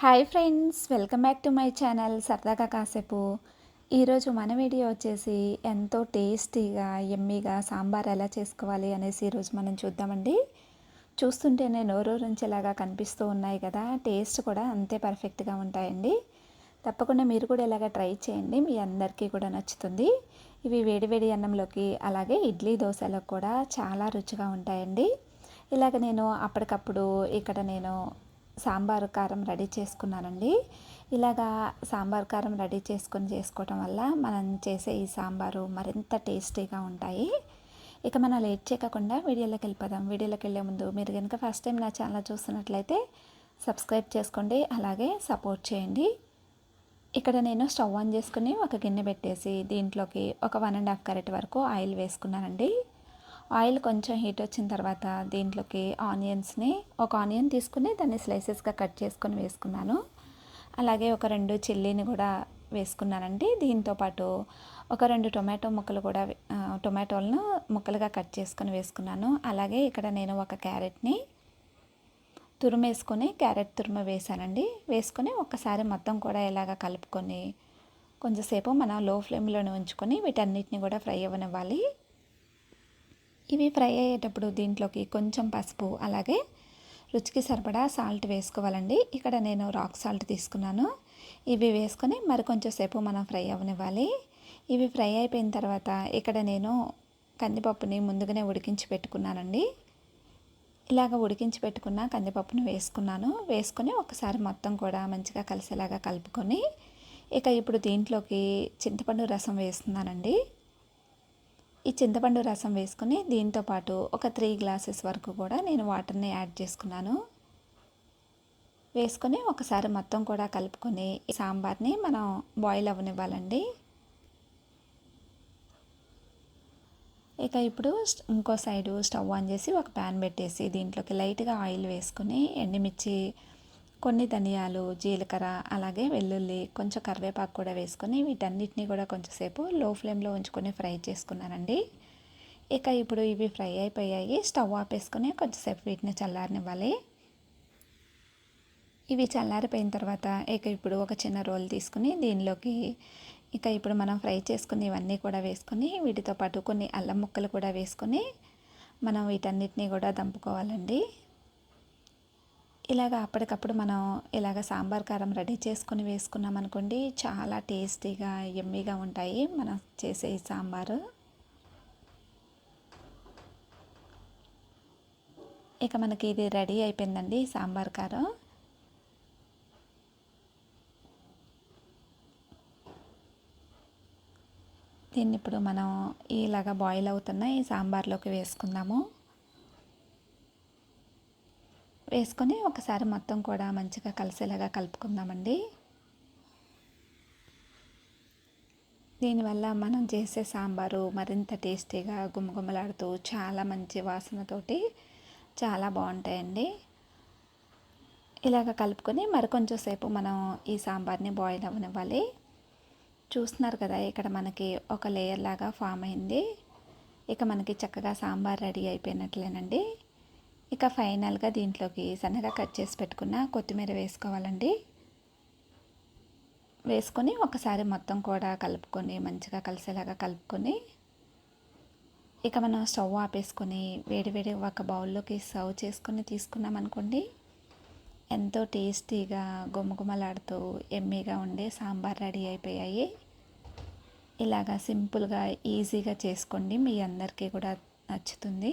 Hi friends welcome back to my channel సరదాగా కాసేపు. ఈరోజు మన వీడియో వచ్చేసి ఎంతో టేస్టీగా ఎమ్మీగా సాంబార్ ఎలా చేసుకోవాలి అనేసి ఈరోజు మనం చూద్దామండి. చూస్తుంటేనే నోరూరించేలాగా కనిపిస్తూ ఉన్నాయి కదా టేస్ట్ కూడా అంతే పర్ఫెక్ట్గా ఉంటాయండి. తప్పకుండా మీరు కూడా ఇలాగ ట్రై చేయండి మీ అందరికీ కూడా నచ్చుతుంది. ఇవి వేడివేడి అన్నంలోకి అలాగే ఇడ్లీ దోశలకు కూడా చాలా రుచిగా ఉంటాయండి. ఇలాగ నేను అప్పటికప్పుడు ఇక్కడ నేను సాంబార్ కారం రెడీ చేసుకున్నానండి. ఇలాగా సాంబార్ కారం రెడీ చేసుకొని చేసుకోవటం వల్ల మనం చేసే ఈ సాంబారు మరింత టేస్టీగా ఉంటాయి. ఇక మనం లేట్ చేయకుండా వీడియోలోకి వెళ్ళిపోదాం. వీడియోలోకి వెళ్ళే ముందు మీరు కనుక ఫస్ట్ టైం నా ఛానల్ చూస్తున్నట్లయితే సబ్స్క్రైబ్ చేసుకోండి. అలాగే సపోర్ట్ చేయండి. ఇక్కడ నేను స్టవ్ ఆన్ చేసుకుని ఒక గిన్నె పెట్టేసి దీంట్లోకి ఒక వన్ అండ్ హాఫ్ కరెక్ట్ వరకు ఆయిల్ వేసుకున్నానండి. ఆయిల్ కొంచెం హీట్ వచ్చిన తర్వాత దీంట్లోకి ఆనియన్స్ని ఒక ఆనియన్ తీసుకుని దాన్ని స్లైసెస్గా కట్ చేసుకొని వేసుకున్నాను. అలాగే ఒక రెండు చిల్లీని కూడా వేసుకున్నానండి. దీంతోపాటు ఒక రెండు టొమాటో ముక్కలు కూడా టొమాటోలను ముక్కలుగా కట్ చేసుకొని వేసుకున్నాను. అలాగే ఇక్కడ నేను ఒక క్యారెట్ని తురుమేసుకొని క్యారెట్ తురుము వేసానండి వేసుకొని ఒక్కసారి మొత్తం కూడా ఇలాగ కలుపుకొని కొంచెంసేపు మనం లో ఫ్లేమ్లోనే ఉంచుకొని వీటన్నిటిని కూడా ఫ్రై అవ్వనివ్వాలి. ఇవి ఫ్రై అయ్యేటప్పుడు దీంట్లోకి కొంచెం పసుపు అలాగే రుచికి సరిపడా సాల్ట్ వేసుకోవాలండి. ఇక్కడ నేను రాక్ సాల్ట్ తీసుకున్నాను. ఇవి వేసుకొని మరి కొంచెం సేపు మనం ఫ్రై అవ్వనివ్వాలి ఇవి ఫ్రై అయిపోయిన తర్వాత ఇక్కడ నేను కందిపప్పుని ముందుగానే ఉడికించి పెట్టుకున్నానండి. ఇలాగ ఉడికించి పెట్టుకున్న కందిపప్పును వేసుకున్నాను. వేసుకొని ఒకసారి మొత్తం కూడా మంచిగా కలిసేలాగా కలుపుకొని ఇక ఇప్పుడు దీంట్లోకి చింతపండు రసం వేస్తున్నానండి. ఈ చింతపండు రసం వేసుకుని దీంతో పాటు ఒక త్రీ గ్లాసెస్ వరకు కూడా నేను వాటర్ని యాడ్ చేసుకున్నాను. వేసుకొని ఒకసారి మొత్తం కూడా కలుపుకొని ఈ సాంబార్ని మనం బాయిల్ అవ్వనివ్వాలండి ఇక ఇప్పుడు ఇంకో సైడు స్టవ్ ఆన్ చేసి ఒక ప్యాన్ పెట్టేసి దీంట్లోకి లైట్గా ఆయిల్ వేసుకొని ఎండుమిర్చి కొన్ని ధనియాలు జీలకర్ర అలాగే వెల్లుల్లి కొంచెం కరివేపాకు కూడా వేసుకొని వీటన్నిటిని కూడా కొంచెంసేపు లో ఫ్లేమ్లో ఉంచుకొని ఫ్రై చేసుకున్నానండి. ఇక ఇప్పుడు ఇవి ఫ్రై అయిపోయాయి. స్టవ్ ఆపేసుకొని కొంచెంసేపు వీటిని చల్లారనివ్వాలి. ఇవి చల్లారిపోయిన తర్వాత ఇక ఇప్పుడు ఒక చిన్న రోల్ తీసుకుని దీనిలోకి ఇక ఇప్పుడు మనం ఫ్రై చేసుకుని ఇవన్నీ కూడా వేసుకొని వీటితో పాటు కొన్ని అల్లం ముక్కలు కూడా వేసుకొని మనం వీటన్నిటిని కూడా దంపుకోవాలండి. ఇలాగ అప్పటికప్పుడు మనం ఇలాగ సాంబార్ కారం రెడీ చేసుకుని వేసుకున్నాం అనుకోండి చాలా టేస్టీగా ఎమ్మీగా ఉంటాయి మనం చేసే ఈ సాంబారు. ఇక మనకి ఇది రెడీ అయిపోయిందండి సాంబార్ కారం. దీన్ని ఇప్పుడు మనం ఇలాగ బాయిల్ అవుతున్న ఈ సాంబార్లోకి వేసుకుందాము. వేసుకొని ఒకసారి మొత్తం కూడా మంచిగా కలిసేలాగా కలుపుకుందామండి. దీనివల్ల మనం చేసే సాంబారు మరింత టేస్టీగా గుమగుమలాడుతూ చాలా మంచి వాసనతోటి చాలా బాగుంటాయండి. ఇలాగ కలుపుకొని మరికొంచెం సేపు మనం ఈ సాంబార్ని బాయిల్ అవ్వనివ్వాలి. చూస్తున్నారు కదా ఇక్కడ మనకి ఒక లేయర్ లాగా ఫామ్ అయింది. ఇక మనకి చక్కగా సాంబార్ రెడీ అయిపోయినట్లేనండి. ఇక ఫైనల్గా దీంట్లోకి సన్నగా కట్ చేసి పెట్టుకున్న కొత్తిమీర వేసుకోవాలండి. వేసుకొని ఒకసారి మొత్తం కూడా కలుపుకొని మంచిగా కలిసేలాగా కలుపుకొని ఇక మనం స్టవ్ ఆపేసుకొని వేడివేడి ఒక బౌల్లోకి సర్వ్ చేసుకొని తీసుకున్నాం అనుకోండి ఎంతో టేస్టీగా గుమగుమలాడుతూ ఎమ్మీగా ఉండే సాంబార్ రెడీ అయిపోయాయి. ఇలాగా సింపుల్గా ఈజీగా చేసుకోండి మీ అందరికీ కూడా నచ్చుతుంది.